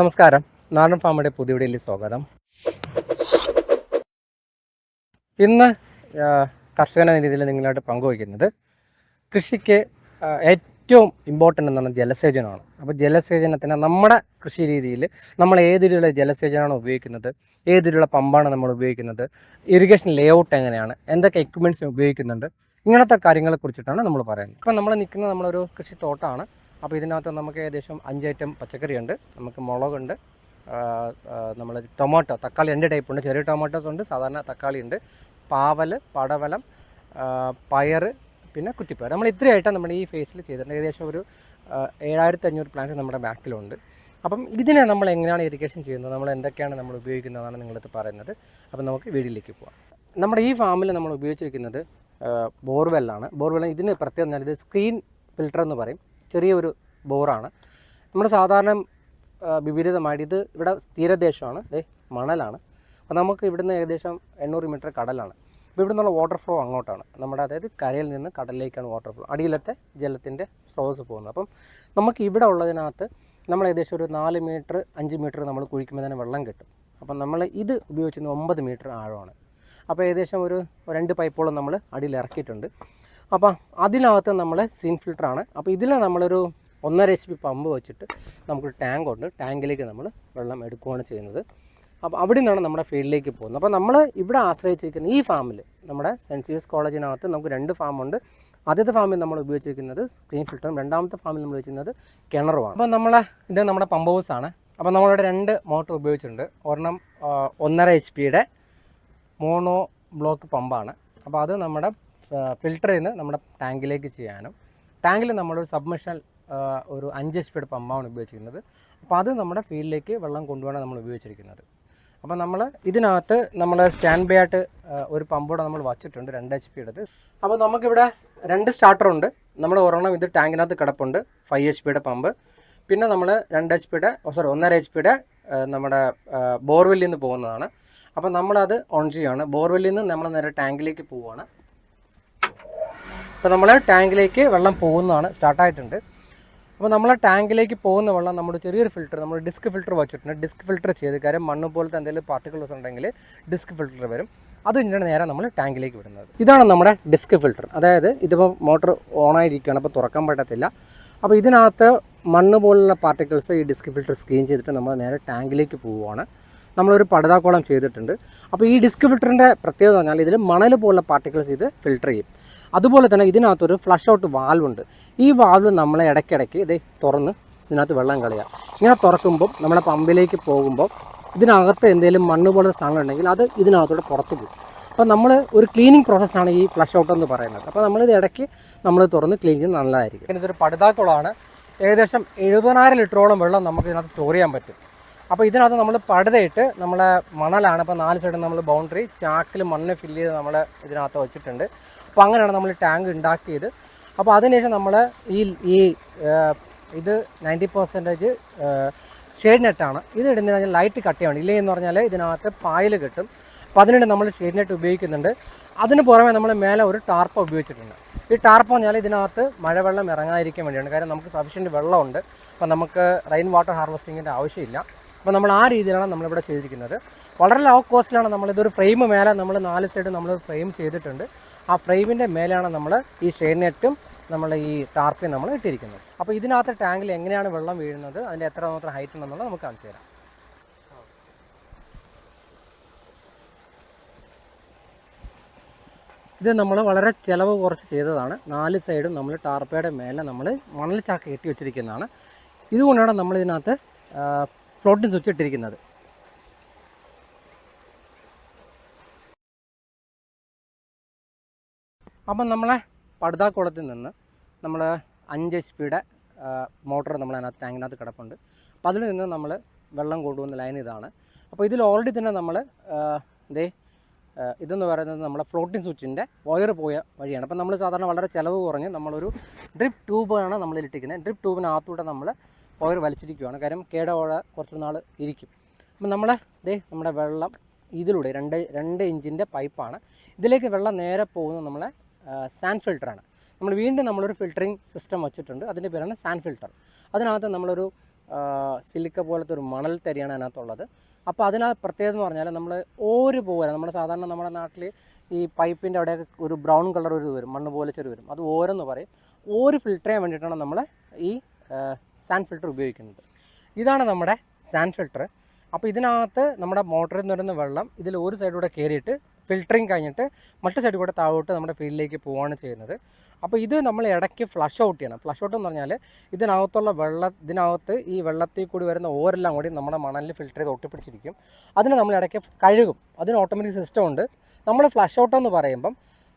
നമസ്കാരം. നാടൻ ഫാമിന്റെ പുതിയ വീഡിയോയിൽ സ്വാഗതം. ഇന്ന് കർഷകൻ എന്ന രീതിയിൽ നിങ്ങളായിട്ട് പങ്കുവയ്ക്കുന്നത് കൃഷിക്ക് ഏറ്റവും ഇമ്പോർട്ടന്റ് എന്നാണ് ജലസേചനമാണ്. അപ്പോൾ ജലസേചനത്തിന് നമ്മുടെ കൃഷി രീതിയിൽ നമ്മൾ ഏത് രീതിയിലുള്ള ജലസേചനമാണ് ഉപയോഗിക്കുന്നത് ഏത് രീതിയിലുള്ള പമ്പാണ് നമ്മൾ ഉപയോഗിക്കുന്നത് ഇറിഗേഷൻ ലേഔട്ട് എങ്ങനെയാണ് എന്തൊക്കെ എക്യുപ്മെന്റ്സ് ഉപയോഗിക്കുന്നുണ്ട് ഇങ്ങനത്തെ കാര്യങ്ങളെ കുറിച്ചിട്ടാണ് നമ്മൾ പറയുന്നത്. ഇപ്പം നമ്മൾ നിൽക്കുന്നത് നമ്മളൊരു കൃഷിത്തോട്ടമാണ് അപ്പോൾ ഇതിനകത്ത് നമുക്ക് ഏകദേശം അഞ്ച് ഐറ്റം പച്ചക്കറിയുണ്ട്. നമുക്ക് മുളകുണ്ട് നമ്മൾ ടൊമാറ്റോ തക്കാളി രണ്ട് ടൈപ്പ് ഉണ്ട്. ചെറിയ ടൊമാറ്റോസ് ഉണ്ട് സാധാരണ തക്കാളി ഉണ്ട്. പാവൽ പടവലം പയർ പിന്നെ കുറ്റിപ്പയർ നമ്മൾ ഇത്രയായിട്ടാണ് നമ്മുടെ ഈ ഫേസിൽ ചെയ്തിട്ടുണ്ട് ഏകദേശം ഒരു ഏഴായിരത്തി അഞ്ഞൂറ് പ്ലാന്റ് നമ്മുടെ ബാക്കിലുണ്ട്. അപ്പം ഇതിനെ നമ്മൾ എങ്ങനെയാണ് ഇറിഗേഷൻ ചെയ്യുന്നത്? നമ്മൾ എന്തൊക്കെയാണ് നമ്മൾ ഉപയോഗിക്കുന്നതാണ് നിങ്ങളടുത്ത് പറയുന്നത്. അപ്പം നമുക്ക് വീടിലേക്ക് പോവാം. നമ്മുടെ ഈ ഫാമിൽ നമ്മൾ ഉപയോഗിച്ചിരിക്കുന്നത് ബോർവെല്ലാണ് ബോർവെൽ ഇതിന് പ്രത്യേകം ഇത് സ്ക്രീൻ ഫിൽട്ടർ എന്ന് പറയും. ചെറിയൊരു ബോറാണ്. നമ്മൾ സാധാരണ വിപരീതമായിട്ട് ഇത് ഇവിടെ തീരദേശമാണ്. ദേ മണലാണ്. അപ്പോൾ നമുക്ക് ഇവിടുന്ന് ഏകദേശം എണ്ണൂറ് മീറ്റർ കടലാണ്. അപ്പോൾ ഇവിടെ നിന്നുള്ള വാട്ടർ ഫ്ലോ അങ്ങോട്ടാണ്. നമ്മുടെ അതായത് കരയിൽ നിന്ന് കടലിലേക്കാണ് വാട്ടർ ഫ്ലോ അടിയിലത്തെ ജലത്തിന്റെ സ്രോതസ് പോകുന്നത്. അപ്പം നമുക്ക് ഇവിടെ ഉള്ളതിനകത്ത് നമ്മൾ ഏകദേശം ഒരു നാല് മീറ്റർ അഞ്ച് മീറ്റർ നമ്മൾ കുഴിക്കുമ്പോൾ തന്നെ വെള്ളം കിട്ടും. അപ്പം നമ്മൾ ഇത് ഉപയോഗിച്ചിരുന്ന ഒമ്പത് മീറ്റർ ആഴമാണ്. അപ്പോൾ ഏകദേശം ഒരു രണ്ട് പൈപ്പോളം നമ്മൾ അടിയിൽ ഇറക്കിയിട്ടുണ്ട്. അപ്പോൾ അതിനകത്ത് നമ്മൾ സീൻ ഫിൽറ്ററാണ് അപ്പോൾ ഇതിൽ നമ്മളൊരു ഒന്നര എച്ച് പി പമ്പ് വെച്ചിട്ട് നമുക്കൊരു ടാങ്ക് ഉണ്ട്. ടാങ്കിലേക്ക് നമ്മൾ വെള്ളം എടുക്കുകയാണ് ചെയ്യുന്നത്. അപ്പോൾ അവിടെ നിന്നാണ് നമ്മുടെ ഫീൽഡിലേക്ക് പോകുന്നത്. അപ്പോൾ നമ്മൾ ഇവിടെ ആശ്രയിച്ചിരിക്കുന്ന ഈ ഫാമിൽ നമ്മുടെ സെന്റ് സീവസ് കോളേജിനകത്ത് നമുക്ക് രണ്ട് ഫാമുണ്ട് ആദ്യത്തെ ഫാമിൽ നമ്മൾ ഉപയോഗിച്ചിരിക്കുന്നത് സ്ക്രീൻ ഫിൽറ്ററും രണ്ടാമത്തെ ഫാമിൽ നമ്മൾ ഉപയോഗിക്കുന്നത് കിണറുമാണ് അപ്പോൾ നമ്മൾ ഇത് നമ്മുടെ പമ്പ് ഹൗസാണ് അപ്പോൾ നമ്മളിവിടെ രണ്ട് മോട്ടർ ഉപയോഗിച്ചിട്ടുണ്ട്. ഒരെണ്ണം ഒന്നര എച്ച് പിയുടെ മോണോ ബ്ലോക്ക് പമ്പാണ് അപ്പോൾ അത് നമ്മുടെ ഫിൽറ്ററിൽ നിന്ന് നമ്മുടെ ടാങ്കിലേക്ക് ചെയ്യാനും. ടാങ്കിൽ നമ്മളൊരു സബ്മിഷൻ ഒരു അഞ്ച് എച്ച് പിയുടെ പമ്പാണ് ഉപയോഗിച്ചിരിക്കുന്നത്. അപ്പോൾ അത് നമ്മുടെ ഫീൽഡിലേക്ക് വെള്ളം കൊണ്ടുപോകാൻ നമ്മൾ ഉപയോഗിച്ചിരിക്കുന്നത്. അപ്പോൾ നമ്മൾ ഇതിനകത്ത് നമ്മൾ സ്റ്റാൻഡ് ബൈ ആയിട്ട് ഒരു പമ്പൂടെ നമ്മൾ വച്ചിട്ടുണ്ട് രണ്ട് എച്ച് പി എടുത്ത്. അപ്പോൾ നമുക്കിവിടെ രണ്ട് സ്റ്റാർട്ടറുണ്ട് നമ്മൾ ഒരെണ്ണം ഇത് ടാങ്കിനകത്ത് കിടപ്പുണ്ട് ഫൈവ് എച്ച് പിയുടെ പമ്പ് പിന്നെ നമ്മൾ രണ്ട് എച്ച് പിയുടെ സോറി ഒന്നര എച്ച് പിയുടെ നമ്മുടെ ബോർവെല്ലിൽ നിന്ന് പോകുന്നതാണ്. അപ്പോൾ നമ്മളത് ഓൺ ചെയ്യുകയാണ് ബോർവെല്ലിൽ നിന്ന് നമ്മൾ നേരെ ടാങ്കിലേക്ക് പോവുകയാണ് അപ്പോൾ നമ്മൾ ടാങ്കിലേക്ക് വെള്ളം പോകുന്നതാണ് സ്റ്റാർട്ടായിട്ടുണ്ട്. അപ്പോൾ നമ്മൾ ടാങ്കിലേക്ക് പോകുന്ന വെള്ളം നമ്മുടെ ചെറിയൊരു ഫിൽറ്റർ നമ്മൾ ഡിസ്ക് ഫിൽറ്റർ വെച്ചിട്ടുണ്ട്. ഡിസ്ക് ഫിൽറ്റർ ചെയ്ത് കാര്യം മണ്ണ് പോലത്തെ എന്തെങ്കിലും പാർട്ടിക്കിൾസ് ഉണ്ടെങ്കിൽ ഡിസ്ക് ഫിൽറ്റർ വരും. അത് കഴിഞ്ഞാണ് നേരെ നമ്മൾ ടാങ്കിലേക്ക് വിടുന്നത്. ഇതാണ് നമ്മുടെ ഡിസ്ക് ഫിൽറ്റർ അതായത് ഇതിപ്പോൾ മോട്ടർ ഓണായിരിക്കുകയാണ് അപ്പോൾ തുറക്കാൻ പറ്റത്തില്ല. അപ്പോൾ ഇതിനകത്ത് മണ്ണ് പോലുള്ള പാർട്ടിക്കിൾസ് ഈ ഡിസ്ക് ഫിൽറ്റർ സ്ക്രീൻ ചെയ്തിട്ട് നമ്മൾ നേരെ ടാങ്കിലേക്ക് പോവുകയാണ്. നമ്മളൊരു പടുതാക്കോളം ചെയ്തിട്ടുണ്ട്. അപ്പോൾ ഈ ഡിസ്ക് ഫിൽറ്ററിന്റെ പ്രത്യേകത പറഞ്ഞാൽ ഇതിൽ മണൽ പോലുള്ള പാർട്ടിക്കിൾസ് ഇത് ഫിൽറ്റർ ചെയ്യും. അതുപോലെ തന്നെ ഇതിനകത്തൊരു ഫ്ലഷ് ഔട്ട് വാൽവ് ഉണ്ട്. ഈ വാൽവ് നമ്മളെ ഇടയ്ക്കിടയ്ക്ക് ഇത് തുറന്ന് ഇതിനകത്ത് വെള്ളം കളയുക. ഇങ്ങനെ തുറക്കുമ്പോൾ നമ്മളെ പമ്പിലേക്ക് പോകുമ്പോൾ ഇതിനകത്ത് എന്തെങ്കിലും മണ്ണ് പോലത്തെ സാധനം ഉണ്ടെങ്കിൽ അത് ഇതിനകത്തൂടെ പുറത്ത് പോകും. അപ്പോൾ നമ്മൾ ഒരു ക്ലീനിങ് പ്രോസസ്സാണ് ഈ ഫ്ലഷ് ഔട്ട് എന്ന് പറയുന്നത്. അപ്പോൾ നമ്മളിത് ഇടയ്ക്ക് നമ്മൾ തുറന്ന് ക്ലീൻ ചെയ്യുന്നത് നല്ലതായിരിക്കും. പിന്നെ ഇതൊരു പടുതാക്കുളമാണ്. ഏകദേശം എഴുപതിനായിരം ലിറ്ററോളം വെള്ളം നമുക്ക് ഇതിനകത്ത് സ്റ്റോർ ചെയ്യാൻ പറ്റും. അപ്പോൾ ഇതിനകത്ത് നമ്മൾ പടുതയിട്ട് നമ്മളെ മണലാണ്. അപ്പോൾ നാല് സൈഡും നമ്മൾ ബൗണ്ടറി ചാക്കിൽ മണ്ണ് ഫില്ല് ചെയ്ത് നമ്മൾ ഇതിനകത്ത് വെച്ചിട്ടുണ്ട്. അപ്പോൾ അങ്ങനെയാണ് നമ്മൾ ടാങ്ക് ഉണ്ടാക്കിയത്. അപ്പോൾ അതിനുശേഷം നമ്മൾ ഈ ഈ ഇത് നയന്റി പെർസെന്റേജ് ഷെയ്ഡ് നെറ്റാണ് ഇത് ഇടുന്ന കഴിഞ്ഞാൽ ലൈറ്റ് കട്ടിയാണ് ഇല്ലേ എന്ന് പറഞ്ഞാൽ ഇതിനകത്ത് പായൽ കിട്ടും. അപ്പോൾ അതിനുവേണ്ടി നമ്മൾ ഷെയ്ഡ് നെറ്റ് ഉപയോഗിക്കുന്നുണ്ട്. അതിന് പുറമെ നമ്മൾ മേലെ ഒരു ടാർപ്പ ഉപയോഗിച്ചിട്ടുണ്ട്. ഈ ടാർപ്പ പറഞ്ഞാൽ ഇതിനകത്ത് മഴവെള്ളം ഇറങ്ങാതിരിക്കാൻ വേണ്ടിയാണ്. കാരണം നമുക്ക് സഫീഷ്യന്റ് വെള്ളമുണ്ട്. അപ്പോൾ നമുക്ക് റെയിൻ വാട്ടർ ഹാർവെസ്റ്റിങ്ങിന്റെ ആവശ്യമില്ല. അപ്പോൾ നമ്മൾ ആ രീതിയിലാണ് നമ്മളിവിടെ ചെയ്തിരിക്കുന്നത്. വളരെ ലോ കോസ്റ്റിലാണ് നമ്മളിതൊരു ഫ്രെയിം മേലെ നമ്മൾ നാല് സൈഡ് നമ്മൾ ഫ്രെയിം ചെയ്തിട്ടുണ്ട്. ആ ഫ്രെയിമിന്റെ മേലെയാണ് നമ്മൾ ഈ ഷെയ്ഡ് നെറ്റും നമ്മൾ ഈ ടാർപ്പിയും നമ്മൾ ഇട്ടിരിക്കുന്നത്. അപ്പോൾ ഇതിനകത്ത് ടാങ്കിൽ എങ്ങനെയാണ് വെള്ളം വീഴുന്നത് അതിന്റെ എത്ര മാത്രം ഹൈറ്റ് ഉണ്ടെന്നുള്ളത് നമുക്ക് കാണിച്ചു തരാം. ഇത് നമ്മൾ വളരെ ചിലവ് കുറച്ച് ചെയ്തതാണ്. നാല് സൈഡും നമ്മൾ ടാർപ്പയുടെ മേലെ നമ്മൾ മണൽ ചാക്ക് കെട്ടി വെച്ചിരിക്കുന്നതാണ്. ഇതുകൊണ്ടാണ് നമ്മൾ ഇതിനകത്ത് ഫ്ലോട്ടിംഗ് സ്വിച്ച് ഇട്ടിരിക്കുന്നത് അപ്പം നമ്മളെ പടുതാക്കുളത്തിൽ നിന്ന് നമ്മൾ അഞ്ച് എച്ച് പിയുടെ മോട്ടർ നമ്മൾ അതിനകത്ത് ടാങ്കിനകത്ത് കിടപ്പുണ്ട്. അപ്പോൾ അതിൽ നിന്ന് നമ്മൾ വെള്ളം കൊണ്ടുവന്ന ലൈൻ ഇതാണ്. അപ്പോൾ ഇതിൽ ഓൾറെഡി തന്നെ നമ്മൾ ഇതേ ഇതെന്ന് പറയുന്നത് നമ്മളെ ഫ്ലോട്ടിംഗ് സ്വിച്ചിന്റെ വയർ പോയ വഴിയാണ്. അപ്പോൾ നമ്മൾ സാധാരണ വളരെ ചിലവ് കുറഞ്ഞ് നമ്മളൊരു ഡ്രിപ്പ് ട്യൂബാണ് നമ്മൾ ഇട്ടിരിക്കുന്നത് ഡ്രിപ്പ് ട്യൂബിനകത്തൂടെ നമ്മൾ വയർ വലിച്ചിരിക്കുകയാണ് കാര്യം കേടോടെ കുറച്ച് നാൾ ഇരിക്കും. അപ്പം നമ്മൾ ഇതേ നമ്മുടെ വെള്ളം ഇതിലൂടെ രണ്ട് രണ്ട് ഇഞ്ചിന്റെ പൈപ്പാണ് ഇതിലേക്ക് വെള്ളം നേരെ പോകുന്നത് നമ്മളെ സാൻഡ് ഫിൽട്ടറാണ് നമ്മൾ വീണ്ടും നമ്മളൊരു ഫിൽറ്ററിങ് സിസ്റ്റം വെച്ചിട്ടുണ്ട്. അതിന്റെ പേരാണ് സാൻഡ് ഫിൽട്ടർ അതിനകത്ത് നമ്മളൊരു സിലിക്ക പോലത്തെ ഒരു മണൽ തരിയാണ് അതിനകത്തുള്ളത്. അപ്പോൾ അതിനകത്ത് പ്രത്യേകത എന്ന് പറഞ്ഞാൽ നമ്മൾ ഓര് പോലെ നമ്മുടെ സാധാരണ നമ്മുടെ നാട്ടിൽ ഈ പൈപ്പിന്റെ അവിടെയൊക്കെ ഒരു ബ്രൗൺ കളർ ഒരു വരും മണ്ണ് പോലെ ചെറു വരും. അത് ഓരെന്ന് പറയും. ഓര് ഫിൽട്ടർ ചെയ്യാൻ വേണ്ടിയിട്ടാണ് നമ്മൾ ഈ സാൻഡ് ഫിൽട്ടർ ഉപയോഗിക്കുന്നത്. ഇതാണ് നമ്മുടെ സാൻഡ് ഫിൽട്ടർ അപ്പോൾ ഇതിനകത്ത് നമ്മുടെ മോട്ടറിൽ നിന്ന് വരുന്ന വെള്ളം ഇതിൽ ഒരു സൈഡിലൂടെ കയറിയിട്ട് ഫിൽറ്ററിങ് കഴിഞ്ഞിട്ട് മറ്റു സൈഡിൽ കൂടെ താഴോട്ട് നമ്മുടെ ഫീൽഡിലേക്ക് പോവുകയാണ് ചെയ്യുന്നത്. അപ്പോൾ ഇത് നമ്മൾ ഇടയ്ക്ക് ഫ്ലഷ് ഔട്ട് ചെയ്യണം. ഫ്ലഷ് ഔട്ട് എന്ന് പറഞ്ഞാൽ ഇതിനകത്തുള്ള വെള്ള ഇതിനകത്ത് ഈ വെള്ളത്തിൽ കൂടി വരുന്ന ഓരെല്ലാം കൂടി നമ്മുടെ മണലിൽ ഫിൽറ്റർ ചെയ്ത് ഒട്ടിപ്പിടിച്ചിരിക്കും. അതിന് നമ്മൾ ഇടയ്ക്ക് കഴുകും. അതിന് ഓട്ടോമാറ്റിക് സിസ്റ്റം ഉണ്ട്. നമ്മൾ ഫ്ലഷ് ഔട്ട് എന്ന് പറയുമ്പം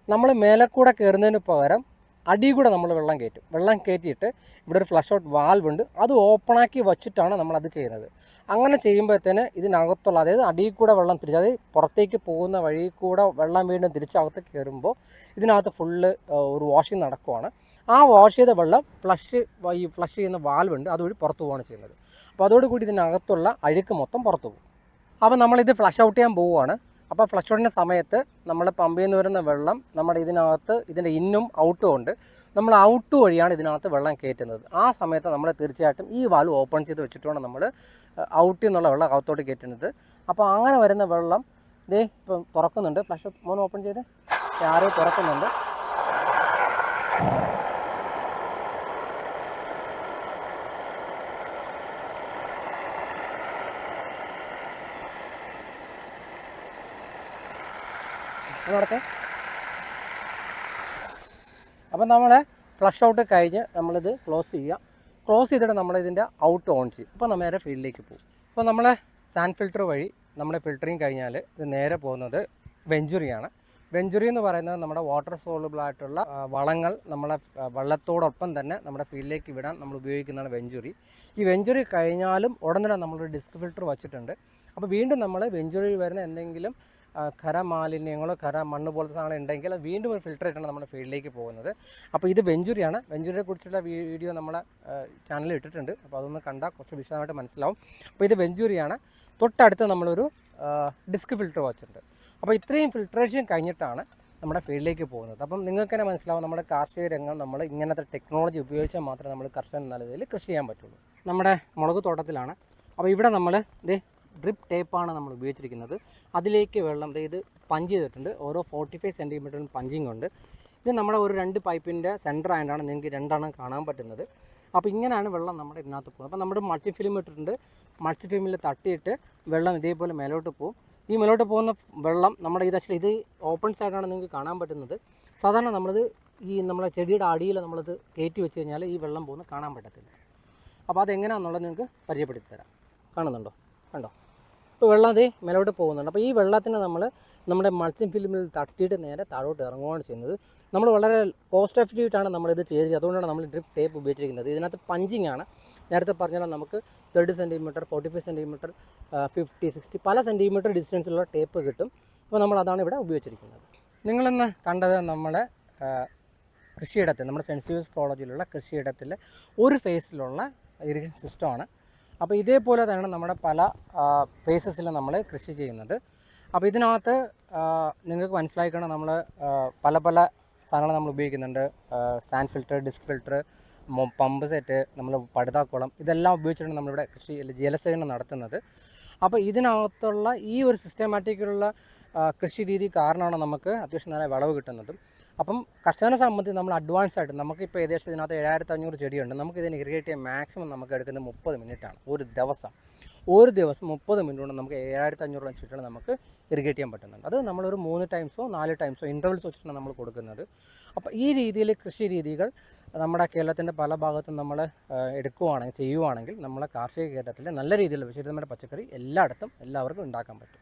നമ്മൾ മേലെ കൂടെ കയറുന്നതിന് പകരം അടി കൂടെ നമ്മൾ വെള്ളം കയറ്റും. വെള്ളം കയറ്റിയിട്ട് ഇവിടെ ഒരു ഫ്ലഷ് ഔട്ട് വാൽവ് ഉണ്ട്. അത് ഓപ്പണാക്കി വച്ചിട്ടാണ് നമ്മളത് ചെയ്യുന്നത്. അങ്ങനെ ചെയ്യുമ്പോഴത്തേന് ഇതിനകത്തുള്ള അതായത് അടിയിൽ കൂടെ വെള്ളം തിരിച്ച് അതായത് പുറത്തേക്ക് പോകുന്ന വഴി കൂടെ വെള്ളം വീണ്ടും തിരിച്ചകത്ത് കയറുമ്പോൾ ഇതിനകത്ത് ഫുള്ള് ഒരു വാഷിംഗ് നടക്കുവാണ്. ആ വാഷ് ചെയ്ത വെള്ളം ഫ്ലഷ് ഈ ഫ്ലഷ് ചെയ്യുന്ന വാൽവ് ഉണ്ട്. അതുവഴി പുറത്തു പോവുകയാണ് ചെയ്യുന്നത്. അപ്പോൾ അതോടുകൂടി ഇതിനകത്തുള്ള അഴുക്ക് മൊത്തം പുറത്തു പോകും. അപ്പോൾ നമ്മളിത് ഫ്ലഷ് ഔട്ട് ചെയ്യാൻ പോവുകയാണ്. അപ്പോൾ ഫ്ലഷ് ഔട്ടിന്റെ സമയത്ത് നമ്മൾ പമ്പിൽ നിന്ന് വരുന്ന വെള്ളം നമ്മുടെ ഇതിനകത്ത് ഇതിന്റെ ഇന്നും ഔട്ടും ഉണ്ട്. നമ്മൾ ഔട്ട് വഴിയാണ് ഇതിനകത്ത് വെള്ളം കയറ്റുന്നത് ആ സമയത്ത് നമ്മൾ തീർച്ചയായിട്ടും ഈ വാൽ ഓപ്പൺ ചെയ്ത് വെച്ചിട്ടാണ് നമ്മൾ ഔട്ടിൽ നിന്നുള്ള വെള്ളം അകത്തോട്ട് കയറ്റുന്നത് അപ്പോൾ അങ്ങനെ വരുന്ന വെള്ളം ദേ ഇപ്പം തുറക്കുന്നുണ്ട്. ഫ്ലഷ് മോൻ ഓപ്പൺ ചെയ്ത് ആരോ തുറക്കുന്നുണ്ട്. നടക്കേ അപ്പം നമ്മൾ ഫ്ലഷ് ഔട്ട് കഴിഞ്ഞ് നമ്മളിത് ക്ലോസ് ചെയ്യുക. ക്ലോസ് ചെയ്തിട്ട് നമ്മളിതിന്റെ ഔട്ട് ഓൺ ചെയ്യും. അപ്പോൾ നമ്മൾ നേരെ ഫീൽഡിലേക്ക് പോകും. അപ്പോൾ നമ്മളെ സാൻഡ് ഫിൽറ്റർ വഴി നമ്മുടെ ഫിൽറ്ററിങ് കഴിഞ്ഞാൽ ഇത് നേരെ പോകുന്നത് വെഞ്ചുറിയാണ് വെഞ്ചുറി എന്ന് പറയുന്നത് നമ്മുടെ വാട്ടർ സോളബിൾ ആയിട്ടുള്ള വളങ്ങൾ നമ്മളെ വെള്ളത്തോടൊപ്പം തന്നെ നമ്മുടെ ഫീൽഡിലേക്ക് വിടാൻ നമ്മൾ ഉപയോഗിക്കുന്നതാണ് വെഞ്ചുറി ഈ വെഞ്ചുറി കഴിഞ്ഞാലും ഉടനെ നമ്മളൊരു ഡിസ്ക് ഫിൽറ്റർ വച്ചിട്ടുണ്ട്. അപ്പോൾ വീണ്ടും നമ്മൾ വെഞ്ചുറി വരുന്ന എന്തെങ്കിലും ഖര മാലിന്യങ്ങളോ ഖര മണ്ണ് പോലത്തെ സാധനം ഉണ്ടെങ്കിൽ വീണ്ടും ഒരു ഫിൽറ്റർ ആയിട്ടാണ് നമ്മുടെ ഫീൽഡിലേക്ക് പോകുന്നത്. അപ്പോൾ ഇത് വെഞ്ചുരിയാണ്. വെഞ്ചുരിയെ കുറിച്ചുള്ള വീഡിയോ നമ്മളെ ചാനലിൽ ഇട്ടിട്ടുണ്ട്. അപ്പോൾ അതൊന്ന് കണ്ടാൽ കുറച്ച് വിശദമായിട്ട് മനസ്സിലാവും. അപ്പോൾ ഇത് വെഞ്ചുരിയാണ്. തൊട്ടടുത്ത് നമ്മളൊരു ഡിസ്ക് ഫിൽറ്റർ വാച്ചുണ്ട് അപ്പോൾ ഇത്രയും ഫിൽട്രേഷൻ കഴിഞ്ഞിട്ടാണ് നമ്മുടെ ഫീൽഡിലേക്ക് പോകുന്നത്. അപ്പം നിങ്ങൾക്ക് തന്നെ മനസ്സിലാവും നമ്മുടെ കാർഷിക രംഗം നമ്മൾ ഇങ്ങനത്തെ ടെക്നോളജി ഉപയോഗിച്ചാൽ മാത്രമേ നമ്മൾ കർഷകൻ നല്ല രീതിയിൽ കൃഷി ചെയ്യാൻ പറ്റുള്ളൂ. നമ്മുടെ മുളക് തോട്ടത്തിലാണ്. അപ്പോൾ ഇവിടെ നമ്മൾ ഇത് ഡ്രിപ്പ് ടേപ്പാണ് നമ്മൾ ഉപയോഗിച്ചിരിക്കുന്നത്. അതിലേക്ക് വെള്ളം ഇത് പഞ്ച് ചെയ്തിട്ടുണ്ട്. ഓരോ ഫോർട്ടി ഫൈവ് സെന്റിമീറ്ററും പഞ്ചിങ് ഉണ്ട്. ഇത് നമ്മുടെ ഒരു രണ്ട് പൈപ്പിന്റെ സെന്റർ ആയിട്ടാണ് നിങ്ങൾക്ക് രണ്ടെണ്ണം കാണാൻ പറ്റുന്നത്. അപ്പോൾ ഇങ്ങനെയാണ് വെള്ളം നമ്മുടെ ഇതിനകത്ത് പോകുന്നത്. അപ്പോൾ നമ്മുടെ മൾട്ടി ഫിലിം ഇട്ടിട്ടുണ്ട്. മൾട്ടി ഫിലിമിൽ തട്ടിയിട്ട് വെള്ളം ഇതേപോലെ മേലോട്ട് പോകും. ഈ മേലോട്ട് പോകുന്ന വെള്ളം നമ്മുടെ ഇത് ഇത് ഓപ്പൺ സൈഡാണ് നിങ്ങൾക്ക് കാണാൻ പറ്റുന്നത്. സാധാരണ നമ്മളിത് ഈ നമ്മളെ ചെടിയുടെ അടിയിൽ നമ്മളത് കയറ്റി വെച്ച് കഴിഞ്ഞാൽ ഈ വെള്ളം പോകുന്നത് കാണാൻ പറ്റത്തില്ല. അപ്പോൾ അതെങ്ങനെയാണെന്നുള്ളത് നിങ്ങൾക്ക് പരിചയപ്പെടുത്തി തരാം. കാണുന്നുണ്ടോ? കണ്ടോ? ഇപ്പോൾ വെള്ളം അതേ മേലോട്ട് പോകുന്നുണ്ട്. അപ്പോൾ ഈ വെള്ളത്തിന് നമ്മൾ നമ്മുടെ മത്സ്യം ഫിലിമിൽ തട്ടിയിട്ട് നേരെ താഴോട്ട് ഇറങ്ങുകയാണ് ചെയ്യുന്നത്. നമ്മൾ വളരെ കോസ്റ്റ് എഫക്റ്റീവായിട്ടാണ് നമ്മളിത് ചെയ്തത് അതുകൊണ്ടാണ് നമ്മൾ ഡ്രിപ്പ് ടേപ്പ് ഉപയോഗിച്ചിരിക്കുന്നത്. ഇതിനകത്ത് പഞ്ചിങ് ആണ്. നേരത്തെ പറഞ്ഞാൽ നമുക്ക് thirty centimetre forty five centimetre fifty sixty പല സെന്റിമീറ്റർ ഡിസ്റ്റൻസിലുള്ള ടേപ്പ് കിട്ടും. അപ്പോൾ നമ്മൾ അതാണ് ഇവിടെ ഉപയോഗിച്ചിരിക്കുന്നത്. നിങ്ങളിന്ന് കണ്ടത് നമ്മുടെ കൃഷിയിടത്തിൽ നമ്മുടെ സെന്റ് സീവേഴ്സ് കോളേജിലുള്ള കൃഷിയിടത്തിലെ ഒരു ഫേസിലുള്ള ഇറിഗേഷൻ സിസ്റ്റമാണ് അപ്പോൾ ഇതേപോലെ തന്നെ നമ്മുടെ പല ഫേസസിൽ നമ്മൾ കൃഷി ചെയ്യുന്നത്. അപ്പോൾ ഇതിനകത്ത് നിങ്ങൾക്ക് മനസ്സിലാക്കണം നമ്മൾ പല പല സാധനങ്ങൾ നമ്മൾ ഉപയോഗിക്കുന്നുണ്ട്. Sand filter disc filter pump set നമ്മൾ പടുതാക്കുളം ഇതെല്ലാം ഉപയോഗിച്ചിട്ടാണ് നമ്മളിവിടെ കൃഷി ജലസേചനം നടത്തുന്നത്. അപ്പോൾ ഇതിനകത്തുള്ള ഈ ഒരു സിസ്റ്റമാറ്റിക്കുള്ള കൃഷി രീതി കാരണമാണ് നമുക്ക് അത്യാവശ്യം നല്ല വിളവ് കിട്ടുന്നതും. അപ്പം കർഷകനെ സംബന്ധിച്ച് നമ്മൾ അഡ്വാൻസ് ആയിട്ട് നമുക്ക് നമുക്കിപ്പോൾ ഏകദേശം ഇതിനകത്ത് ഏഴായിരത്തി അഞ്ഞൂറ് ചെടിയുണ്ട്. നമുക്ക് ഇതിന് ഇറിഗേറ്റ് ചെയ്യാൻ മാക്സിമം നമുക്ക് എടുക്കുന്നത് മുപ്പത് മിനിറ്റാണ് ഒരു ദിവസം. ഒരു ദിവസം മുപ്പത് മിനിറ്റ് കൊണ്ട് നമുക്ക് ഏഴായിരത്തി അഞ്ഞൂറോളം ചെടികൾ നമുക്ക് ഇറിഗേറ്റ് ചെയ്യാൻ പറ്റുന്നുണ്ട്. അത് നമ്മളൊരു മൂന്ന് ടൈംസോ നാല് ടൈംസോ ഇന്റർവൽസ് വെച്ചിട്ടാണ് നമ്മൾ കൊടുക്കുന്നത്. അപ്പോൾ ഈ രീതിയിൽ കൃഷി രീതികൾ നമ്മുടെ കേരളത്തിന്റെ പല ഭാഗത്തും നമ്മൾ എടുക്കുവാണെങ്കിൽ ചെയ്യുവാണെങ്കിൽ നമ്മളെ കാർഷിക കേരളത്തിൽ നല്ല രീതിയിലുള്ള വിശദമായ പച്ചക്കറി എല്ലായിടത്തും എല്ലാവർക്കും ഉണ്ടാക്കാൻ പറ്റും.